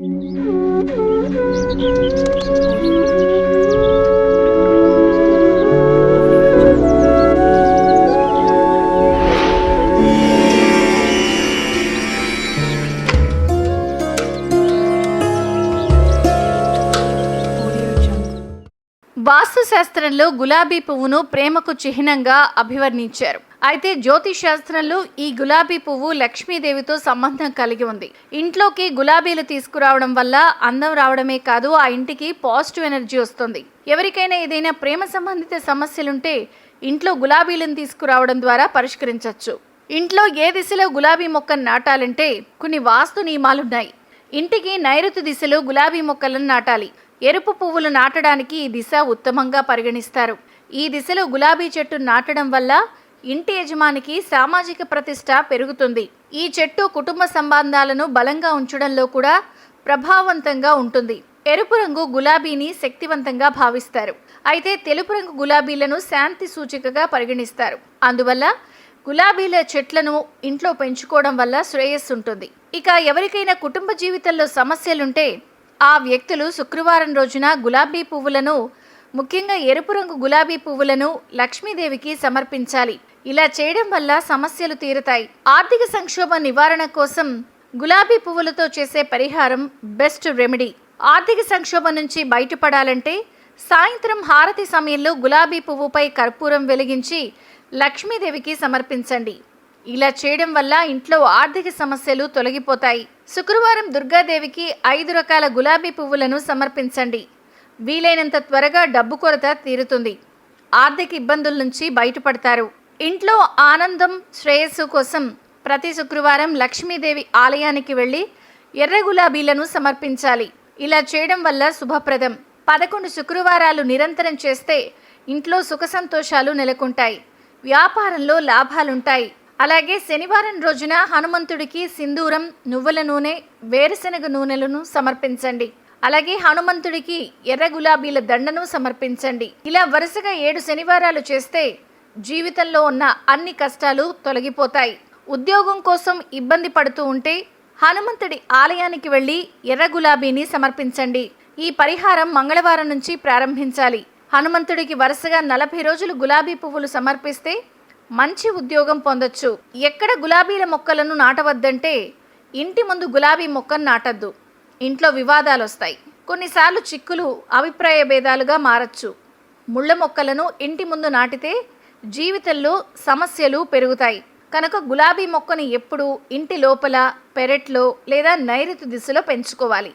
うん。వాస్తు శాస్త్రంలో గులాబీ పువ్వును ప్రేమకు చిహ్నంగా అభివర్ణించారు. అయితే జ్యోతిష్ శాస్త్రంలో ఈ గులాబీ పువ్వు లక్ష్మీదేవితో సంబంధం కలిగి ఉంది. ఇంట్లోకి గులాబీలు తీసుకురావడం వల్ల అందం రావడమే కాదు ఆ ఇంటికి పాజిటివ్ ఎనర్జీ వస్తుంది. ఎవరికైనా ఏదైనా ప్రేమ సంబంధిత సమస్యలుంటే ఇంట్లో గులాబీలను తీసుకురావడం ద్వారా పరిష్కరించవచ్చు ఇంట్లో ఏ దిశలో గులాబీ మొక్కను నాటాలంటే కొన్ని వాస్తు నియమాలున్నాయి. ఇంటికి నైరుతి దిశలో గులాబీ మొక్కలను నాటాలి. ఎరుపు పువ్వులు నాటడానికి ఈ దిశ ఉత్తమంగా పరిగణిస్తారు. ఈ దిశలో గులాబీ చెట్టు నాటడం వల్ల ఇంటి యజమానికి సామాజిక ప్రతిష్ట పెరుగుతుంది. ఈ చెట్టు కుటుంబ సంబంధాలను బలంగా ఉంచడంలో కూడా ప్రభావవంతంగా ఉంటుంది. ఎరుపు రంగు గులాబీని శక్తివంతంగా భావిస్తారు. అయితే తెలుపు రంగు గులాబీలను శాంతి సూచికగా పరిగణిస్తారు. అందువల్ల గులాబీల చెట్లను ఇంట్లో పెంచుకోవడం వల్ల శ్రేయస్సు ఉంటుంది. ఇక ఎవరికైనా కుటుంబ జీవితంలో సమస్యలుంటే ఆ వ్యక్తులు శుక్రవారం రోజున గులాబీ పువ్వులను ముఖ్యంగా ఎరుపు రంగు గులాబీ పువ్వులను లక్ష్మీదేవికి సమర్పించాలి. ఇలా చేయడం వల్ల సమస్యలు తీరుతాయి. ఆర్థిక సంక్షోభ నివారణ కోసం గులాబీ పువ్వులతో చేసే పరిహారం బెస్ట్ రెమెడీ. ఆర్థిక సంక్షోభం నుంచి బయటపడాలంటే సాయంత్రం హారతి సమయంలో గులాబీ పువ్వుపై కర్పూరం వెలిగించి లక్ష్మీదేవికి సమర్పించండి. ఇలా చేయడం వల్ల ఇంట్లో ఆర్థిక సమస్యలు తొలగిపోతాయి. శుక్రవారం దుర్గాదేవికి ఐదు రకాల గులాబీ పువ్వులను సమర్పించండి. వీలైనంత త్వరగా డబ్బు కొరత తీరుతుంది. ఆర్థిక ఇబ్బందుల నుంచి బయటపడతారు. ఇంట్లో ఆనందం శ్రేయస్సు కోసం ప్రతి శుక్రవారం లక్ష్మీదేవి ఆలయానికి వెళ్ళి ఎర్ర గులాబీలను సమర్పించాలి. ఇలా చేయడం వల్ల శుభప్రదం. పదకొండు శుక్రవారాలు నిరంతరం చేస్తే ఇంట్లో సుఖ సంతోషాలు నెలకొంటాయి. వ్యాపారంలో లాభాలుంటాయి. అలాగే శనివారం రోజున హనుమంతుడికి సింధూరం నువ్వుల నూనె వేరుశనగ నూనెలను సమర్పించండి. అలాగే హనుమంతుడికి ఎర్ర గులాబీల దండను సమర్పించండి. ఇలా వరుసగా ఏడు శనివారాలు చేస్తే జీవితంలో ఉన్న అన్ని కష్టాలు తొలగిపోతాయి. ఉద్యోగం కోసం ఇబ్బంది పడుతూ ఉంటే హనుమంతుడి ఆలయానికి వెళ్ళి ఎర్ర గులాబీని సమర్పించండి. ఈ పరిహారం మంగళవారం నుంచి ప్రారంభించాలి. హనుమంతుడికి వరుసగా నలభై రోజులు గులాబీ పువ్వులు సమర్పిస్తే మంచి ఉద్యోగం పొందొచ్చు. ఎక్కడ గులాబీల మొక్కలను నాటవద్దంటే ఇంటి ముందు గులాబీ మొక్కను నాటద్దు. ఇంట్లో వివాదాలు వస్తాయి కొన్నిసార్లు చిక్కులు అభిప్రాయ భేదాలుగా మారచ్చు. ముళ్ళ మొక్కలను ఇంటి ముందు నాటితే జీవితంలో సమస్యలు పెరుగుతాయి. కనుక గులాబీ మొక్కని ఎప్పుడు ఇంటి లోపల పెరట్లో లేదా నైరుతి దిశలో పెంచుకోవాలి.